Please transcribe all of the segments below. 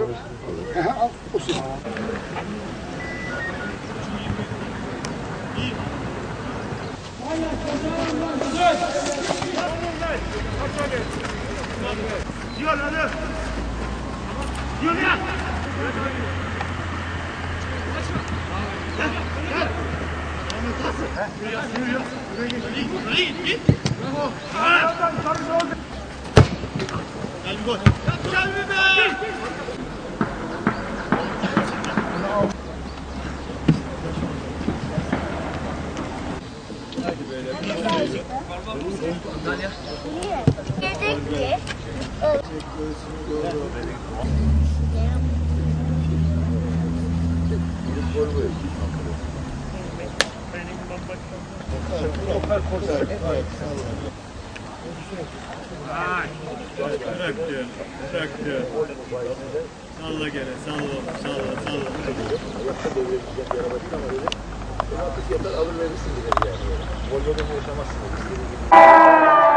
Hı hı, al, o senin. Dedekti. Bıraktı. Bıraktı. Salla gene. Salla. Salla. Salla. Açılışta.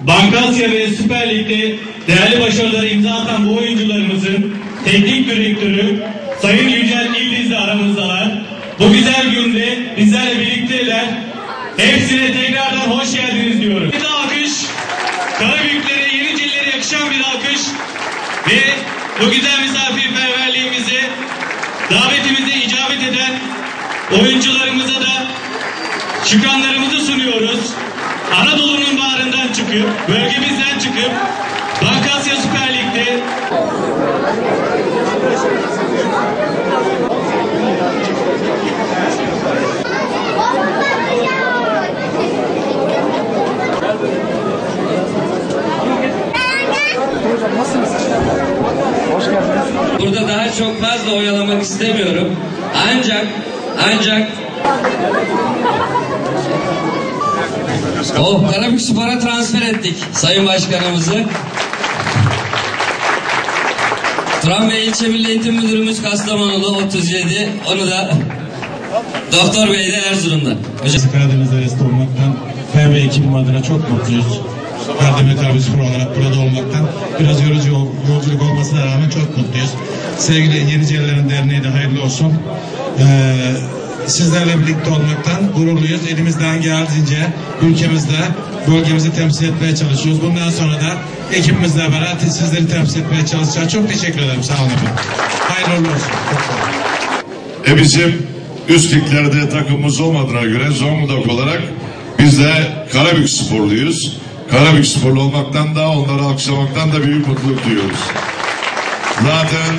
Bankasya ve Süper Lig'de değerli başarıları imza atan bu oyuncularımızın teknik direktörü Sayın Yücel İldiz de aramızdalar. Bu güzel günde bizlerle birlikteler. Hepsine tekrardan hoş geldiniz diyorum. Bir alkış, Karabüklere, Yenicilere yakışan bir alkış ve bu güzel misafirperverliğimize, davetimize icabet eden oyuncularımıza da şükranlarımızı sunuyoruz. Anadolu'nun bağrından çıkıp, bölgemizden çıkıp Bankasya Süper Lig'de Burada daha çok fazla oyalamak istemiyorum. Ancak ancak Oh, Karabük Spor'a transfer ettik Sayın Başkanımızı. Tramvay İlçe Milli Eğitim Müdürümüz Kastamonulu 37. Onu da Doktor Bey de Erzurum'da. Hocam. Karadeniz arasında olmaktan FB ekibim adına çok mutluyuz. Kardemir Karabük olarak burada olmaktan biraz yorucu yol- yolculuk olmasına rağmen çok mutluyuz. Sevgili Yenicelilerin Derneği de hayırlı olsun. Ee, sizlerle birlikte olmaktan gururluyuz. Elimizden geldiğince ülkemizde bölgemizi temsil etmeye çalışıyoruz. Bundan sonra da ekibimizle beraber sizleri temsil etmeye çalışacağız. Çok teşekkür ederim. Sağ olun efendim. Hayırlı olsun. E bizim üst liglerde takımımız olmadığına göre Zonguldak olarak biz de Karabük sporluyuz. Karabük sporlu olmaktan da onları alkışlamaktan da büyük mutluluk duyuyoruz. Zaten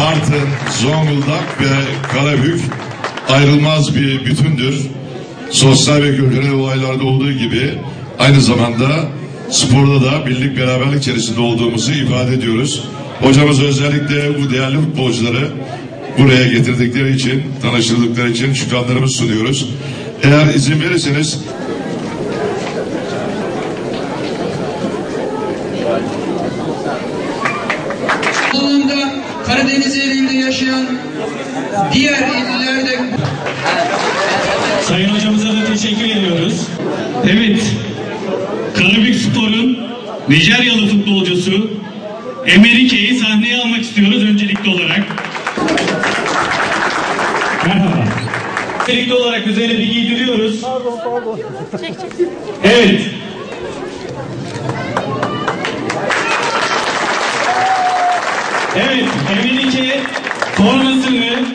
Bartın, Zonguldak ve Karabük ayrılmaz bir bütündür. Sosyal ve kültürel olaylarda olduğu gibi aynı zamanda sporda da birlik beraberlik içerisinde olduğumuzu ifade ediyoruz. Hocamız özellikle bu değerli futbolcuları buraya getirdikleri için, tanıştırdıkları için şükranlarımızı sunuyoruz. Eğer izin verirseniz Karadeniz elinde yaşayan diğer illerde Sayın hocamıza da teşekkür ediyoruz. Evet, Karabük Spor'un Nijeryalı futbolcusu Emerike'yi sahneye almak istiyoruz öncelikli olarak. Merhaba. Öncelikli olarak üzerine bir giydiriyoruz. Evet. Evet, Emelike formasını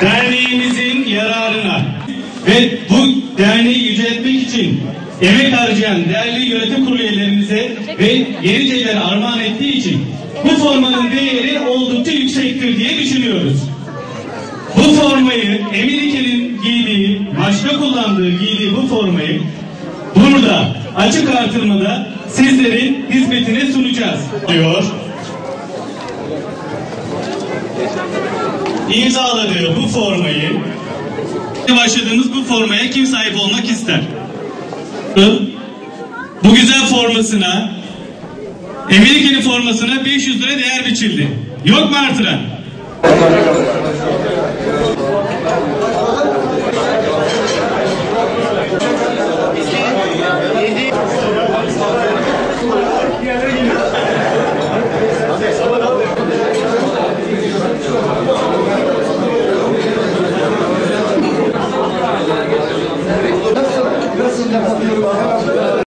derneğimizin yararına ve bu derneği yüceltmek için emek harcayan değerli yönetim kurulu üyelerimize ve Yenice'lere armağan ettiği için bu formanın değeri oldukça yüksektir diye düşünüyoruz. Bu formayı Emelike'nin giydiği giydiği, maçta kullandığı, giydiği bu formayı burada açık artırmada sizlerin hizmetine sunacağız diyor. İmzaladığı bu formayı başladığımız bu formaya kim sahip olmak ister? Bu güzel formasına Amerika'nın formasına 500 lira değer biçildi. Yok mu artıran?